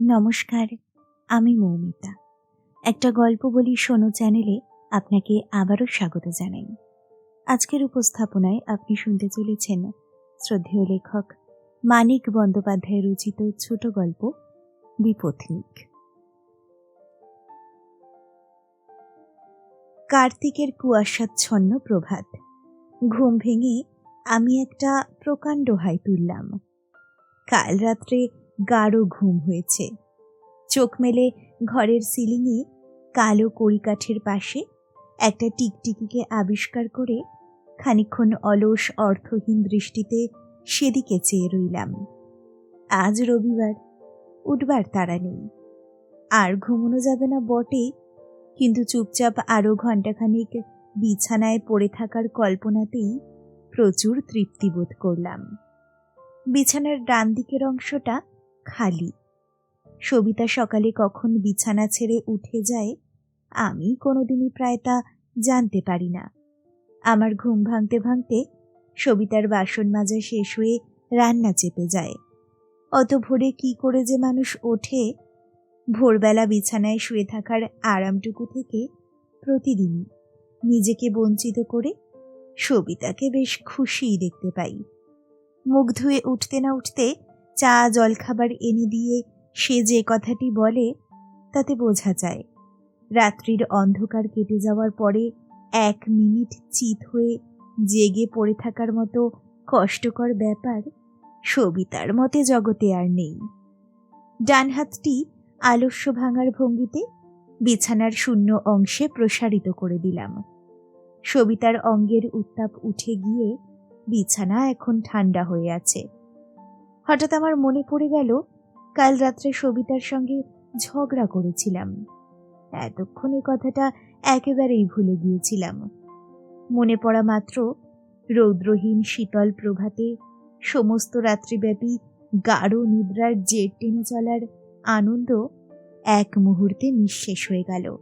নমস্কার, আমি মৌমিতা। একটা গল্প বলি শোনো চ্যানেলে, আপনাকে আবারও স্বাগত জানাই। আজকের উপস্থাপনায় আপনি শুনতে চলেছেন শ্রদ্ধেয় লেখক মানিক বন্দ্যোপাধ্যায় রচিত ছোট গল্প বিপথনিক কার্তিকের কুয়াশাচ্ছন্ন প্রভাত। ঘুম ভেঙে আমি একটা প্রকাণ্ড হাই তুললাম। কাল রাত্রে গাঢ় ঘুম হয়েছে। চোখ মেলে ঘরের সিলিংয়ে কালো কড়িকাঠের পাশে একটা টিকটিকিকে আবিষ্কার করে খানিক্ষণ অলস অর্থহীন দৃষ্টিতে সেদিকে চেয়ে রইলাম। আজ রবিবার, উঠবার তারা নেই। আর ঘুমোনো যাবে না বটে, কিন্তু চুপচাপ আরও ঘণ্টাখানিক বিছানায় পড়ে থাকার কল্পনাতেই প্রচুর তৃপ্তি বোধ করলাম। বিছানার ডান দিকের অংশটা খালি। সবিতা সকালে কখন বিছানা ছেড়ে উঠে যায়, আমি কোনোদিনই প্রায় তা জানতে পারি না। আমার ঘুম ভাঙতে ভাঙতে সবিতার বাসন মাজা শেষ হয়ে রান্না চেপে যায়। অত ভোরে কি করে যে মানুষ ওঠে, ভোরবেলা বিছানায় শুয়ে থাকার আরামটুকু থেকে প্রতিদিনই। নিজেকে বঞ্চিত করে সবিতাকে বেশ খুশিই দেখতে পাই। মুখ ধুয়ে উঠতে না উঠতে চা, জলখাবার এনে দিয়ে সে যে কথাটি বলে, তাতে বোঝা যায়। রাত্রির অন্ধকার কেটে যাওয়ার পরে এক মিনিট চিত হয়ে জেগে পড়ে থাকার মতো কষ্টকর ব্যাপার সবিতার মতে জগতে আর নেই। ডান হাতটি আলস্য ভাঙার ভঙ্গিতে বিছানার শূন্য অংশে প্রসারিত করে দিলাম। সবিতার অঙ্গের উত্তাপ উঠে গিয়ে বিছানা এখন ঠান্ডা হয়ে আছে। হঠাৎ আমার মনে পড়ে গেল, কাল রাত্রে সবিতার সঙ্গে ঝগড়া করেছিলাম। এতক্ষণ এ কথাটা একেবারেই ভুলে গিয়েছিলাম। মনে পড়া মাত্র রৌদ্রহীন শীতল প্রভাতে সমস্ত রাত্রিব্যাপী গাঢ় নিদ্রার জেট টেনে চলার আনন্দ এক মুহূর্তে নিঃশেষ হয়ে গেল।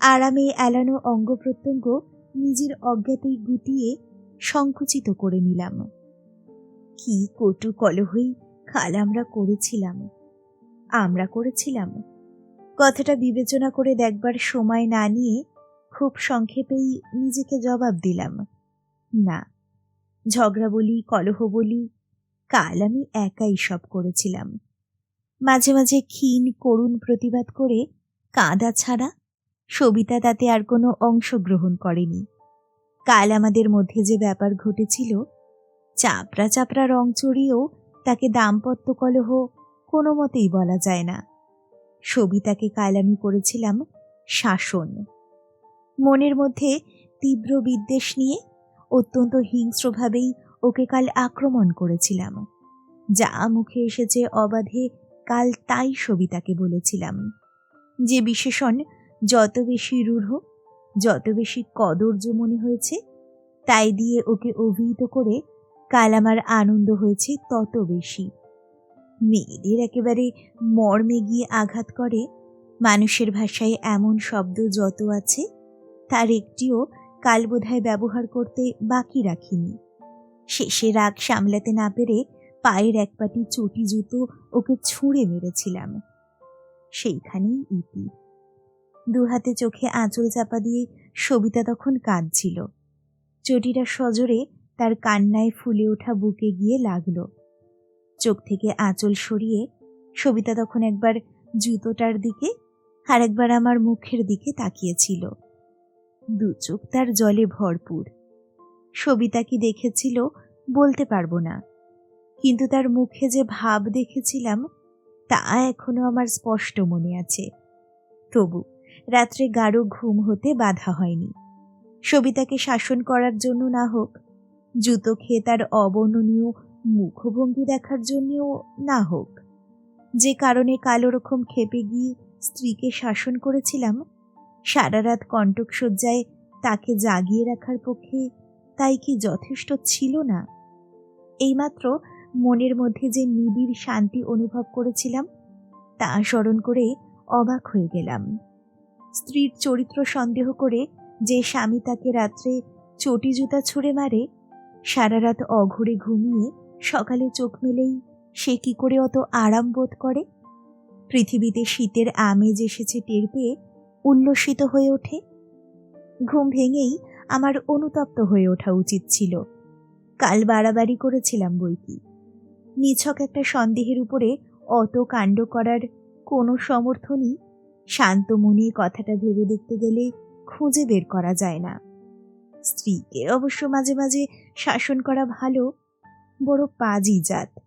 আরামে এলানো অঙ্গ প্রত্যঙ্গ নিজের অজ্ঞাতেই গুটিয়ে সংকুচিত করে নিলাম। কি কটু কলহই খাল আমরা করেছিলাম। আমরা করেছিলাম। কথাটা বিবেচনা করে দেখবার সময় না নিয়ে খুব সংক্ষেপেই নিজেকে জবাব দিলাম। না, ঝগড়া বলি, কলহ বলি, কাল আমি একাই সব করেছিলাম। মাঝে মাঝে ক্ষীণ, করুণ প্রতিবাদ করে কাঁদা ছাড়া সবিতা তাতে আর কোনো অংশগ্রহণ করেনি। কাল আমাদের মধ্যে যে ব্যাপার ঘটেছিল চাপড়া চাপড়া রং চড়িয়েও তাকে দাম্পত্য কলহ কোনো মতেই বলা যায় না। সবিতাকে কাল আমি করেছিলাম শাসন। মনের মধ্যে তীব্র বিদ্বেষ নিয়ে অত্যন্ত হিংস্রভাবেই ওকে কাল আক্রমণ করেছিলাম। যা মুখে এসেছে অবাধে কাল তাই সবিতাকে বলেছিলাম। যে বিশেষণ যত বেশি রূঢ়, যত বেশি কদর্য মনে হয়েছে, তাই দিয়ে ওকে অভিহিত করে কাল আমার আনন্দ হয়েছে তত বেশি। মেয়েদের একেবারে মর্মে গিয়ে আঘাত করে। মানুষের ভাষায় এমন শব্দ যত আছে, তার একটিও কাল বোধহয় ব্যবহার করতে বাকি রাখিনি। শেষে রাগ সামলাতে না পেরে পায়ের এক পাটি চটি জুতো ওকে ছুঁড়ে মেরেছিলাম। সেইখানেই ইতি। দু হাতে চোখে আঁচল চাপা দিয়ে সবিতা তখন কাঁদছিল। চটিটা সজোরে তার কান্নায় ফুলে ওঠা বুকে গিয়ে লাগল। চোখ থেকে আঁচল সরিয়ে সবিতা তখন একবার জুতোটার দিকে আর একবার আমার মুখের দিকে তাকিয়েছিল। দু চোখ তার জলে ভরপুর। সবিতা কি দেখেছিল বলতে পারব না। কিন্তু তার মুখে যে ভাব দেখেছিলাম, তা এখনও আমার স্পষ্ট মনে আছে। তবু রাত্রে গাঢ় ঘুম হতে বাধা হয়নি। সবিতাকে শাসন করার জন্য না হোক জুতো খেয়ে তার অবর্ণনীয় মুখভঙ্গি দেখার জন্যও না হোক। যে কারণে কালো রকম খেপে গিয়ে স্ত্রীকে শাসন করেছিলাম, সারা রাত কণ্টক শয্যায় তাকে জাগিয়ে রাখার পক্ষে তাই কি যথেষ্ট ছিল না? এইমাত্র মনের মধ্যে যে নিবিড় শান্তি অনুভব করেছিলাম, তা স্মরণ করে অবাক হয়ে গেলাম। স্ত্রীর চরিত্র সন্দেহ করে যে স্বামী তাকে রাত্রে চটি জুতা ছুঁড়ে মারে সারা রাত অঘরে ঘুমিয়ে সকালে চোখ মেলেই সে কি করে অত আরাম বোধ করে? পৃথিবীতে শীতের আমেজ এসেছে টের পেয়ে উল্লসিত হয়ে ওঠে। ঘুম ভেঙেই আমার অনুতপ্ত হয়ে ওঠা উচিত ছিল। কাল বাড়াবাড়ি করেছিলাম বই কি। নিছক একটা সন্দেহের উপরে অত কাণ্ড করার কোনো সমর্থনই শান্ত মনে কথাটা ভেবে দেখতে গেলে খুঁজে বের করা যায় না। স্ত্রীকে অবশ্য মাঝে মাঝে শাসন করা ভালো, বড় পাজি জাত।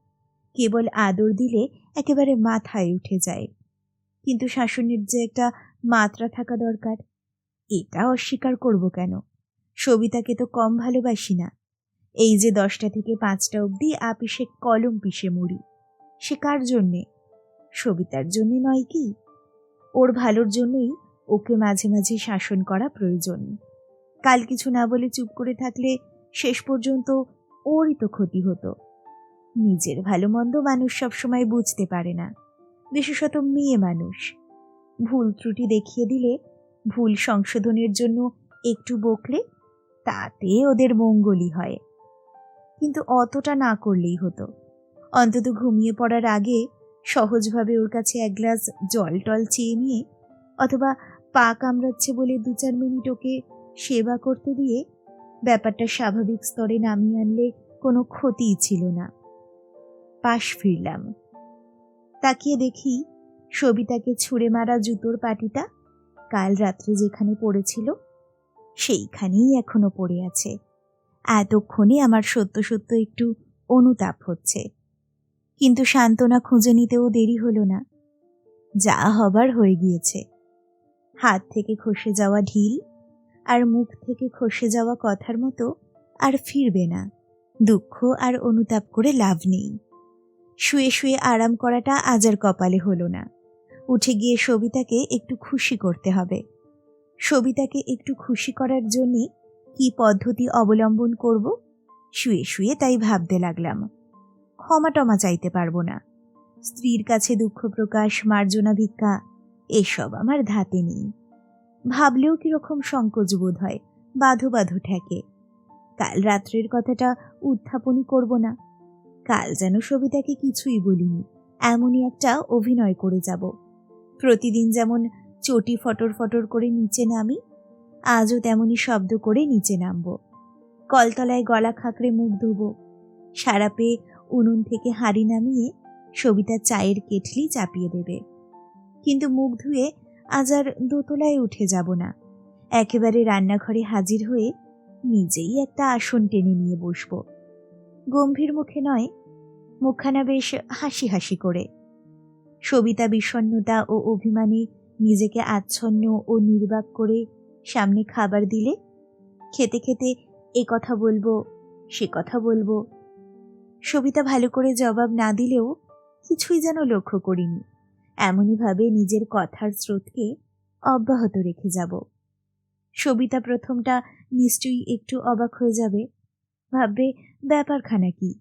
কেবল আদর দিলে একেবারে মাথায় উঠে যায়। কিন্তু শাসনের যে একটা মাত্রা থাকা দরকার, এটা অস্বীকার করব কেন? সবিতাকে তো কম ভালোবাসি না। এই যে দশটা থেকে পাঁচটা অবধি আপিসে কলম পিষে মরি সে কার জন্যে? সবিতার জন্যে নয় কি? ওর ভালোর জন্যই ওকে মাঝে মাঝে শাসন করা প্রয়োজন। কাল কিছু না বলে চুপ করে থাকলে শেষ পর্যন্ত ওরই তো ক্ষতি হতো। নিজের ভালো মন্দ মানুষ সবসময় বুঝতে পারে না। বিশেষত মেয়ে মানুষ। ভুল ত্রুটি দেখিয়ে দিলে, ভুল সংশোধনের জন্য একটু বকলে তাতে ওদের মঙ্গলই হয়। কিন্তু অতটা না করলেই হতো। অন্তত ঘুমিয়ে পড়ার আগে সহজভাবে ওর কাছে এক গ্লাস জল টল চেয়ে নিয়ে অথবা পা কামড়াচ্ছে বলে দু চার মিনিট ওকে সেবা করতে দিয়ে ব্যাপারটা স্বাভাবিক স্তরে নামিয়ে আনলে কোনো ক্ষতিই ছিল না। পাশ ফিরলাম। তাকিয়ে দেখি সবিতাকে ছুঁড়ে মারা জুতোর পাটিটা কাল রাত্রে যেখানে পড়েছিল সেইখানেই এখনও পড়ে আছে। এতক্ষণে আমার সত্য সত্য একটু অনুতাপ হচ্ছে। কিন্তু সান্ত্বনা খুঁজে নিতেও দেরি হলো না। যা হবার হয়ে গিয়েছে। হাত থেকে খসে যাওয়া ঢিল আর মুখ থেকে খসে যাওয়া কথার মতো আর ফিরবে না। দুঃখ আর অনুতাপ করে লাভ নেই। শুয়ে শুয়ে আরাম করাটা আজার কপালে হলো না। উঠে গিয়ে সবিতাকে একটু খুশি করতে হবে। সবিতাকে একটু খুশি করার জন্যে কি পদ্ধতি অবলম্বন করব? শুয়ে শুয়ে তাই ভাবতে লাগলাম। ক্ষমা টমা চাইতে পারব না। স্ত্রীর কাছে দুঃখ প্রকাশ, মার্জনা ভিক্ষা, এসব আমার ধাতে নেই। ভাবলেও কীরকম সংকোচ বোধ হয়, বাধো বাধো ঠেকে। কাল রাত্রের কথাটা উত্থাপনই করব না। কাল যেন সবিতাকে কিছুই বলিনি, এমনই একটা অভিনয় করে যাব। প্রতিদিন যেমন চটি ফটর ফটর করে নিচে নামি, আজও তেমনই শব্দ করে নিচে নামব। কলতলায় গলা খাঁকড়ে মুখ ধুব, সারা পেয়ে উনুন থেকে হাঁড়ি নামিয়ে সবিতা চায়ের কেটলি চাপিয়ে দেবে। কিন্তু মুখ ধুয়ে আজ আর দোতলায় উঠে যাব না। একেবারে রান্নাঘরে হাজির হয়ে নিজেই একটা আসন টেনে নিয়ে বসব। গম্ভীর মুখে নয়, মুখখানা বেশ হাসি হাসি করে। সবিতা বিষণ্নতা ও অভিমানে নিজেকে আচ্ছন্ন ও নির্বাক করে সামনে খাবার দিলে, খেতে খেতে এ কথা বলব, সে কথা বলব। সবিতা ভালো করে জবাব না দিলেও কিছুই যেন লক্ষ্য করিনি। এমনইভাবে নিজের কথার স্রোতকে অব্যাহত রেখে যাব। সবিতা প্রথমটা নিশ্চয়ই একটু অবাক হয়ে যাবে। ভাববে, ব্যাপারখানা কি?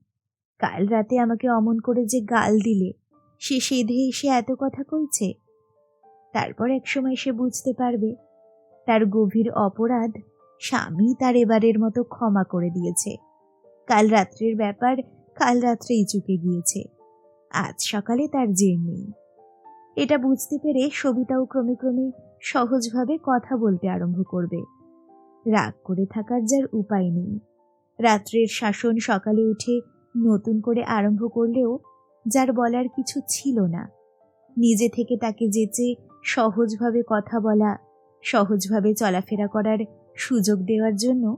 কাল রাতে আমাকে অমন করে যে গাল দিলে, সে সেধে এসে এত কথা কইছে? তারপর একসময় সে বুঝতে পারবে, তার গভীর অপরাধ স্বামী তার এবারের মতো ক্ষমা করে দিয়েছে। কাল রাত্রের ব্যাপার কাল রাত্রেই চুকে গিয়েছে। আজ সকালে তার জের নেই। এটা বুঝতে পেরে সবিতাও ক্রমে ক্রমে সহজভাবে কথা বলতে আরম্ভ করবে। রাগ করে থাকার যার উপায় নেই। রাত্রের শাসন সকালে উঠে নতুন করে আরম্ভ করলেও যার বলার কিছু ছিল না। নিজে থেকে তাকে যেচে সহজভাবে কথা বলা, সহজভাবে চলাফেরা করার সুযোগ দেওয়ার জন্য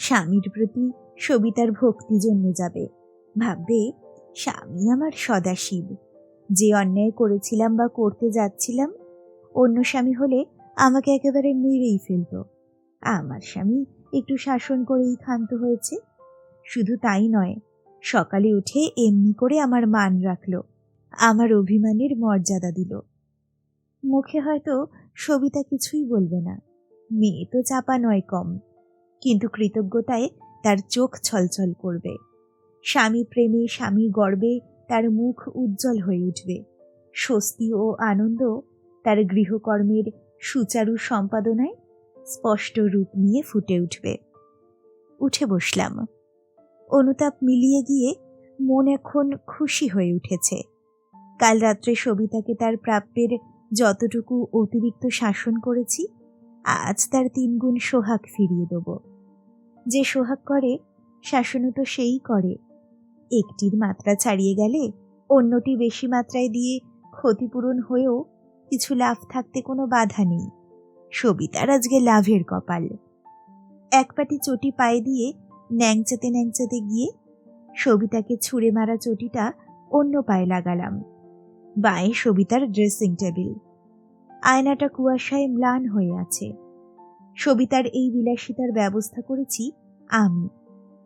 স্বামীর প্রতি সবিতার ভক্তি জন্মে যাবে। ভাববে, স্বামী আমার সদাশিব। যে অন্যায় করেছিলাম বা করতে যাচ্ছিলাম, অন্য স্বামী হলে আমাকে একেবারে মেরেই ফেলত। আমার স্বামী একটু শাসন করেই ক্ষান্ত হয়েছে। শুধু তাই নয়, সকালে উঠে এমনি করে আমার মান রাখল, আমার অভিমানের মর্যাদা দিল। মুখে হয়তো সবিতা কিছুই বলবে না, মেয়ে তো চাপা নয় কম, কিন্তু কৃতজ্ঞতায় তার চোখ ছলছল করবে। স্বামী প্রেমে, স্বামী গর্বে তার মুখ উজ্জ্বল হয়ে উঠবে। স্বস্তি ও আনন্দ তার গৃহকর্মের সুচারু সম্পাদনায় স্পষ্ট রূপ নিয়ে ফুটে উঠবে। উঠে বসলাম। অনুতাপ মিলিয়ে গিয়ে মন এখন খুশি হয়ে উঠেছে। কাল রাত্রে সবিতাকে তার প্রাপ্যের যতটুকু অতিরিক্ত শাসন করেছি, আজ তার তিনগুণ সোহাগ ফিরিয়ে দেব। যে সোহাগ করে, শাসনও তো সেই করে। একটির মাত্রা ছাড়িয়ে গেলে অন্যটি বেশি মাত্রায় দিয়ে ক্ষতিপূরণ হয়েও কিছু লাভ থাকতে কোনো বাধা নেই। সবিতার আজকে লাভের কপাল। এক পাটি চটি পায়ে দিয়ে ন্যাংচাতে ন্যাংচাতে গিয়ে সবিতাকে ছুঁড়ে মারা চটিটা অন্য পায়ে লাগালাম। বাঁয়ে সবিতার ড্রেসিং টেবিল। আয়নাটা কুয়াশায় ম্লান হয়ে আছে। সবিতার এই বিলাসিতার ব্যবস্থা করেছি আমি।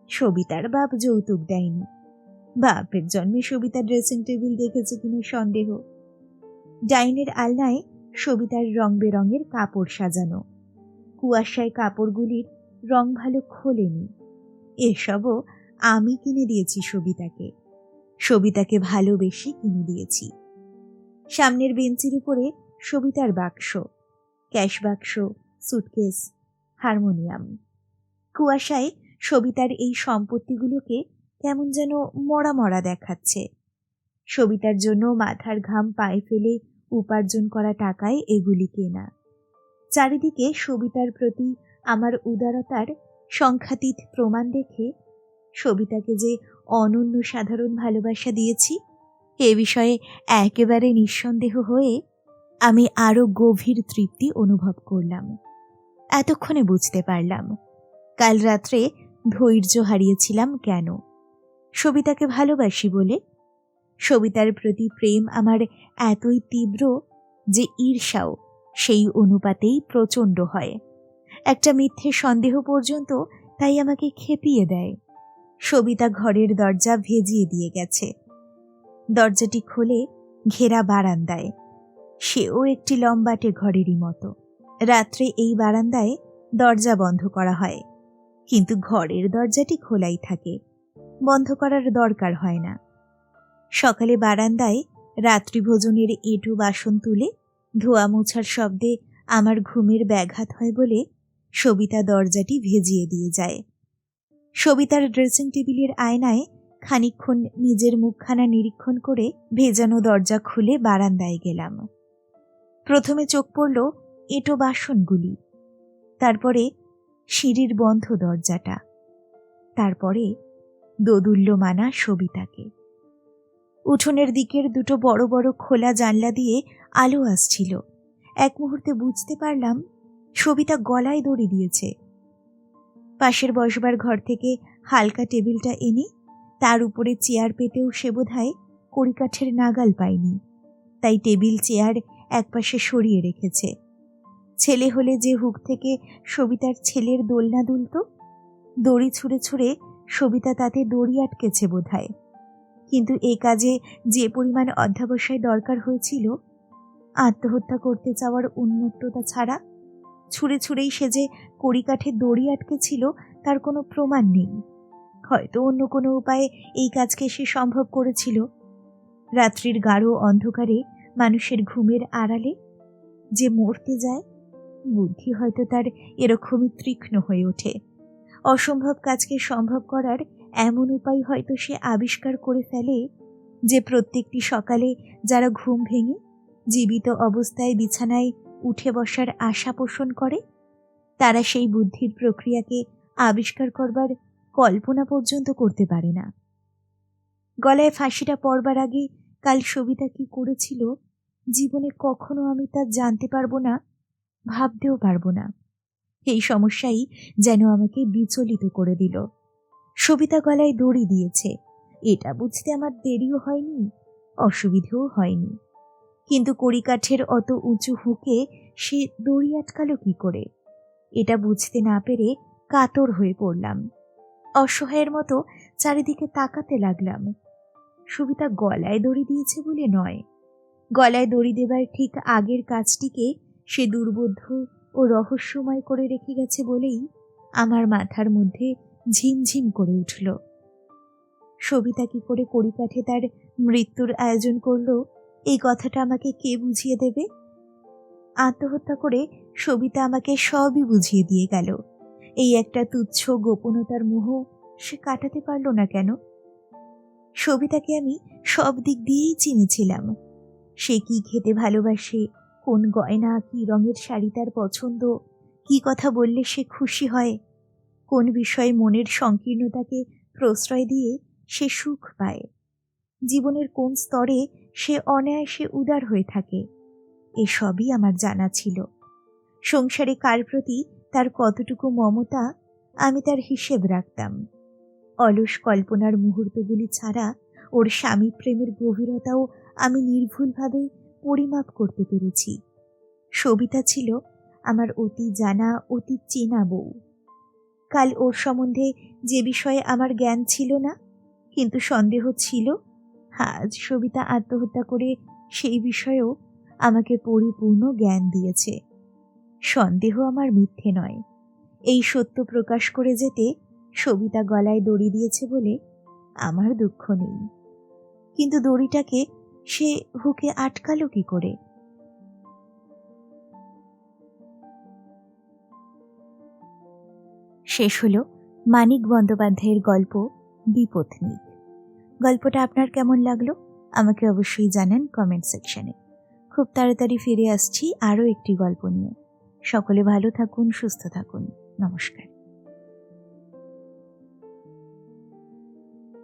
সবিতার বাপ যৌতুক দেয়নি। বাপের জন্মে সবিতা ড্রেসিং টেবিল দেখেছে কিনা সন্দেহ। ডাইনের আলনায় সবিতার রং বেরঙের কাপড় সাজানো। কুয়াশায় কাপড়গুলির রং ভালো খোলেনি। এসবও আমি কিনে দিয়েছি সবিতাকে। সবিতাকে ভালোবেসে কিনে দিয়েছি। সামনের বেঞ্চির উপরে সবিতার বাক্স। ক্যাশ বাক্স, সুটকেস, হারমোনিয়াম। কুয়াশায় সবিতার এই সম্পত্তিগুলোকে কেমন যেন মরা মরা দেখাচ্ছে। সবিতার জন্য মাথার ঘাম পায়ে ফেলে উপার্জন করা টাকায় এগুলি কেনা। চারিদিকে সবিতার প্রতি আমার উদারতার সংখ্যাতীত প্রমাণ দেখে সবিতাকে যে অনন্য সাধারণ ভালোবাসা দিয়েছি, এ বিষয়ে একেবারে নিঃসন্দেহ হয়ে আমি আরও গভীর তৃপ্তি অনুভব করলাম। এতক্ষণে বুঝতে পারলাম, কাল রাত্রে ধৈর্য হারিয়েছিলাম কেন? সবিতাকে ভালোবাসি বলে। সবিতার প্রতি প্রেম আমার এতই তীব্র যে ঈর্ষাও সেই অনুপাতেই প্রচণ্ড হয়। একটা মিথ্যে সন্দেহ পর্যন্ত তাই আমাকে খেপিয়ে দেয়। সবিতা ঘরের দরজা ভেজিয়ে দিয়ে গেছে। দরজাটি খোলে ঘেরা বারান্দায়। সেও একটি লম্বাটে ঘরেরই মতো। রাত্রে এই বারান্দায় দরজা বন্ধ করা হয়। কিন্তু ঘরের দরজাটি খোলাই থাকে। বন্ধ করার দরকার হয় না। সকালে বারান্দায় রাত্রিভোজনের এঁটু বাসন তুলে ধোয়া মোছার শব্দে আমার ঘুমের ব্যাঘাত হয় বলে সবিতা দরজাটি ভেজিয়ে দিয়ে যায়। সবিতার ড্রেসিং টেবিলের আয়নায় খানিক্ষণ নিজের মুখখানা নিরীক্ষণ করে ভেজানো দরজা খুলে বারান্দায় গেলাম। প্রথমে চোখ পড়ল এটো বাসনগুলি, তারপরে সিঁড়ির বন্ধ দরজাটা, তারপরে দোদুল্যমানা সবিতাকে। উঠোনের দিকের দুটো বড় বড় খোলা জানলা দিয়ে আলো আসছিল। এক মুহূর্তে বুঝতে পারলাম, সবিতা গলায় দড়ি দিয়েছে। পাশের বসবার ঘর থেকে হালকা টেবিলটা এনে তার উপরে চেয়ার পেতেও সে বোধহয় কড়িকাঠের নাগাল পায়নি। তাই টেবিল চেয়ার একপাশে সরিয়ে রেখেছে। ছেলে হলে যে হুক থেকে সবিতার ছেলের দোলনা দুলত, দড়ি ছুঁড়ে ছুঁড়ে সবিতা তাতে দড়ি আটকেছে বোধহয়। কিন্তু এ কাজে যে পরিমাণ অধ্যাবসায় দরকার হয়েছিল, আত্মহত্যা করতে চাওয়ার উন্মত্ততা ছাড়া, ছুঁড়ে ছুঁড়েই সে যে কড়িকাঠে দড়ি আটকেছিল, তার কোনো প্রমাণ নেই। হয়তো অন্য কোনো উপায়ে এই কাজকে সে সম্ভব করেছিল। রাত্রির গাঢ় অন্ধকারে মানুষের ঘুমের আড়ালে যে মরতে যায়, বুদ্ধি হয়তো তার এরকমই তীক্ষ্ণ হয়ে ওঠে। অসম্ভব কাজকে সম্ভব করার এমন উপায় হয়তো সে আবিষ্কার করে ফেলে যে প্রত্যেকটি সকালে যারা ঘুম ভেঙে জীবিত অবস্থায় বিছানায় উঠে বসার আশা পোষণ করে, তারা সেই বুদ্ধির প্রক্রিয়াকে আবিষ্কার করবার কল্পনা পর্যন্ত করতে পারে না। গলায় ফাঁসিটা পড়বার আগে কাল সবিতা কি করেছিল, জীবনে কখনো আমি তা জানতে পারব না, ভাবতেও পারব না। এই সমস্যাই যেন আমাকে বিচলিত করে দিল। সবিতা গলায় দড়ি দিয়েছে। এটা বুঝতে আমার দেরিও হয়নি, অসুবিধেও হয়নি। কিন্তু কড়িকাঠের অত উঁচু হুকে সে দড়ি আটকালো কি করে? এটা বুঝতে না পেরে কাতর হয়ে পড়লাম। অসহায়ের মতো চারিদিকে তাকাতে লাগলাম। সবিতা গলায় দড়ি দিয়েছে বলে নয়। গলায় দড়ি দেবার ঠিক আগের কাজটিকে সে দুর্বোধ্য ও রহস্যময় করে রেখে গেছে বলেই আমার মাথার মধ্যে ঝিমঝিম করে উঠল। সবিতা কি করে কড়িকাঠে তার মৃত্যুর আয়োজন করল, এই কথাটা আমাকে কে বুঝিয়ে দেবে? আত্মহত্যা করে সবিতা আমাকে সবই বুঝিয়ে দিয়ে গেল। এই একটা তুচ্ছ গোপনতার মোহ সে কাটাতে পারল না কেন? সবিতাকে আমি সব দিক দিয়েই চিনেছিলাম। সে কি খেতে ভালোবাসে কোন গয়না, কি রঙের শাড়ি তার পছন্দ, কি কথা বললে সে খুশি হয়, কোন বিষয়ে মনের সংকীর্ণতাকে প্রশ্রয় দিয়ে সে সুখ পায়। জীবনের কোন স্তরে সে অনায়াসে উদার হয়ে থাকে, এসবই আমার জানা ছিল। সংসারে কার প্রতি তার কতটুকু মমতা, আমি তার হিসেব রাখতাম। অলস কল্পনার মুহূর্তগুলি ছাড়া ওর স্বামী প্রেমের গভীরতাও আমি নির্ভুলভাবে পরিমাপ করতে পেরেছি। সবিতা ছিল আমার অতি জানা, অতি চেনা বউ। কাল ওর সম্বন্ধে যে বিষয়ে আমার জ্ঞান ছিল না, কিন্তু সন্দেহ ছিল, আজ সবিতা আত্মহত্যা করে সেই বিষয়েও আমাকে পরিপূর্ণ জ্ঞান দিয়েছে। সন্দেহ আমার মিথ্যে নয়। এই সত্য প্রকাশ করে যেতে সবিতা গলায় দড়ি দিয়েছে বলে আমার দুঃখ নেই। কিন্তু দড়িটাকে সে হুকে আটকালো কি করে? শেষ হলো মানিক বন্দ্যোপাধ্যায়ের গল্প বিপত্নিক গল্পটা আপনার কেমন লাগল? আমাকে অবশ্যই জানান কমেন্ট সেকশনে খুব তাড়াতাড়ি ফিরে আসছি আরও একটি গল্প নিয়ে। সকলে ভালো থাকুন, সুস্থ থাকুন। নমস্কার।